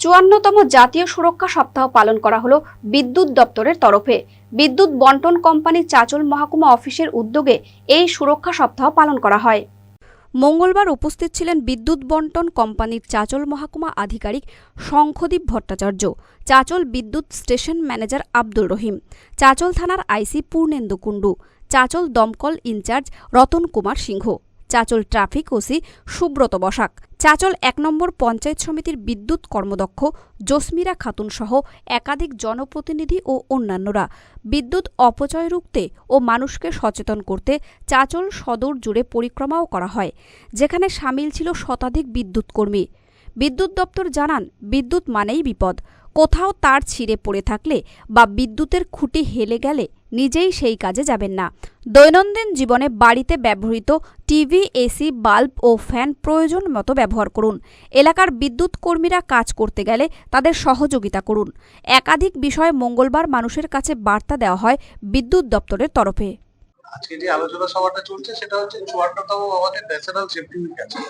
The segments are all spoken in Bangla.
চুয়ান্নতম জাতীয় সুরক্ষা সপ্তাহ পালন করা হলো বিদ্যুৎ দপ্তরের তরফে। বিদ্যুৎ বন্টন কোম্পানি চাচল মহকুমা অফিসের উদ্যোগে এই সুরক্ষা সপ্তাহ পালন করা হয়। মঙ্গলবার উপস্থিত ছিলেন বিদ্যুৎ বন্টন কোম্পানির চাচল মহাকুমা আধিকারিক শঙ্খদীপ ভট্টাচার্য, চাচল বিদ্যুৎ স্টেশন ম্যানেজার আব্দুল রহিম, চাচল থানার আইসি পূর্ণেন্দু কুণ্ডু, চাচল দমকল incharge Ratan Kumar Singha. Chanchal traffic OC Subrata Basak. Chanchal এক নম্বর পঞ্চায়েত সমিতির বিদ্যুৎ কর্মদক্ষ জসমিরা খাতুন সহ একাধিক জনপ্রতিনিধি ও অন্যান্যরা। বিদ্যুৎ অপচয় রুখতে ও মানুষকে সচেতন করতে চাচল সদর জুড়ে পরিক্রমাও করা হয়, যেখানে সামিল ছিল শতাধিক বিদ্যুৎ কর্মী। বিদ্যুৎ দপ্তর জানান, বিদ্যুৎ মানেই বিপদ। কোথাও তার ছিঁড়ে পড়ে থাকলে বা বিদ্যুতের খুঁটি হেলে গেলে নিজেই সেই কাজে যাবেন না। দৈনন্দিন জীবনে বাড়িতে ব্যবহৃত টিভি, এসি, বাল্ব ও ফ্যান প্রয়োজন মতো ব্যবহার করুন। এলাকার বিদ্যুৎ কর্মীরা কাজ করতে গেলে তাদের সহযোগিতা করুন। একাধিক বিষয়ে মঙ্গলবার মানুষের কাছে বার্তা দেওয়া হয় বিদ্যুৎ দপ্তরের তরফে। আজকে যে আলোচনা সভাটা চলছে, সেটা হচ্ছে চুয়ান্নতম আমাদের ন্যাশনাল সেফটি উইক আছে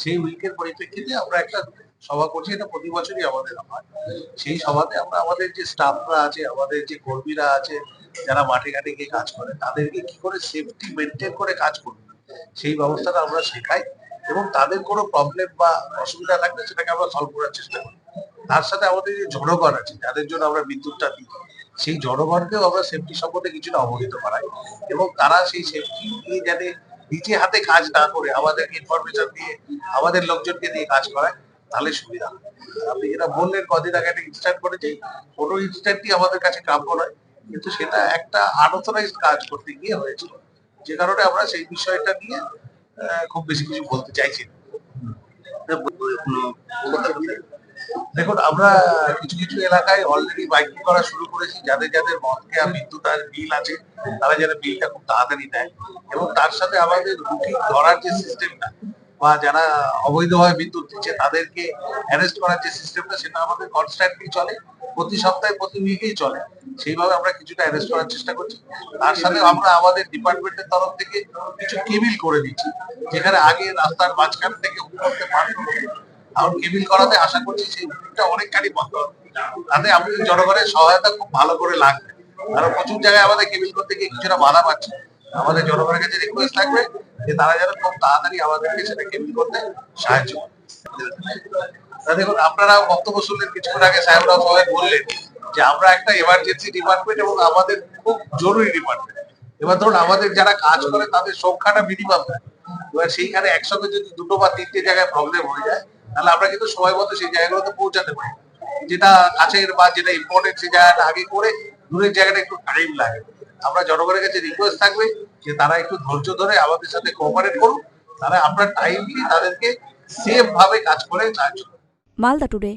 সেই উইকের পরিপ্রেক্ষিতে আমরা একটা সভা করছি, এটা প্রতি বছরই আমাদের হয়। সেই সভাতে আমরা আমাদের যে স্টাফরা আছে, আমাদের যে কর্মীরা আছে, যারা মাঠে ঘাটে গিয়ে কাজ করে, তাদেরকে কি করে সেফটি মেনটেন করে কাজ করবে? সেই ব্যবস্থাটা আমরা শেখাই এবং তাদের কোনো প্রবলেম বা অসুবিধা থাকলে সেটাকে আমরা সলভ করার চেষ্টা করি। তার সাথে আমাদের যে জনগণ আছে, যাদের জন্য আমরা বিদ্যুৎটা দিই, সেই জনগণকেও আমরা সেফটি সম্বন্ধে কিছুটা অবহিত করাই এবং তারা সেই সেফটি নিয়ে যাতে নিজে হাতে কাজ না করে, আমাদেরকে ইনফরমেশন দিয়ে, আমাদের লোকজনকে দিয়ে কাজ করায়। তাহলে সুবিধা আপনি যেটা বললেন কদিন আগে একটা ইনস্ট্যান্ট করেছি, কোনো ইনস্ট্যান্টই আমাদের কাছে কাম্য নয়, কিন্তু সেটা একটা আনঅথরাইজড কাজ করতে গিয়ে হয়েছিল। যে কারণে আমরা সেই বিষয়টা নিয়ে খুব বেশি কিছু বলতে চাইছি দেখুন, আমরা কিছু কিছু এলাকায় অলরেডি বাইকিং করা শুরু করেছি। যাদের যাদের মদকেয়া বিদ্যুৎ আর বিল আছে, তারা যেন বিলটা খুব তাড়াতাড়ি দেয় এবং তার সাথে আমাদের রুটিন ধরার যে সিস্টেমটা বা যারা অবৈধভাবে বিদ্যুৎ দিচ্ছে, তাদেরকে অ্যারেস্ট করার যে সিস্টেমটা সেটা আমাদের কনস্ট্যান্টলি চলে। প্রতি সপ্তাহে, প্রতি উইকেই চলে। সেইভাবে আমরা কিছুটা অ্যারেস্ট করার চেষ্টা করছি। তার সাথে আমরা আমাদের ডিপার্টমেন্টের তরফ থেকে কিছু কেবিল করে দিচ্ছি, যেখানে আগে রাস্তার মাঝখান থেকে পানি উঠে এখন কেবিল করাতে আশা করছি সেই উইকটা অনেকখানি বন্ধ হবে। তাতে আমাদের জনগণের সহায়তা খুব ভালো করে লাগবে। কারণ প্রচুর জায়গায় আমাদের কেবিল করতে গিয়ে কিছুটা বাধা পাচ্ছে। আমাদের জনগণের কাছে রিকোয়েস্ট থাকবে যে তারা যেন খুব তাড়াতাড়ি আমাদেরকে সেটা কেবিল করতে সাহায্য করে। দেখুন, আপনারা বক্তব্য শুনলেন, কিছুক্ষণ আগে সবাই বললেন যে আমরা একটা এমার্জেন্সি ডিপার্টমেন্ট এবং আমাদের খুব জরুরি ডিপার্টমেন্ট এবার ধরুন, আমাদের যারা কাজ করে তাদের সংখ্যাটা মিনিমাম এবার সেইখানে একসঙ্গে যদি দুটো বা তিনটে জায়গায় প্রবলেম হয়ে যায়, তাহলে আমরা কিন্তু সময় মতো সেই জায়গাগুলোতে পৌঁছাতে পারি। যেটা কাছের বা যেটা ইম্পর্টেন্ট সেই জায়গাটা আগে করে দূরের জায়গাটা একটু টাইম লাগে। আমরা জনগণের কাছে রিকোয়েস্ট থাকবে যে তারা একটু ধৈর্য ধরে আমাদের সাথে কোঅপারেট করুন তারা আমরা টাইমলি তাদেরকে সেফ ভাবে কাজ করে সাহায্য। মালদা টুডে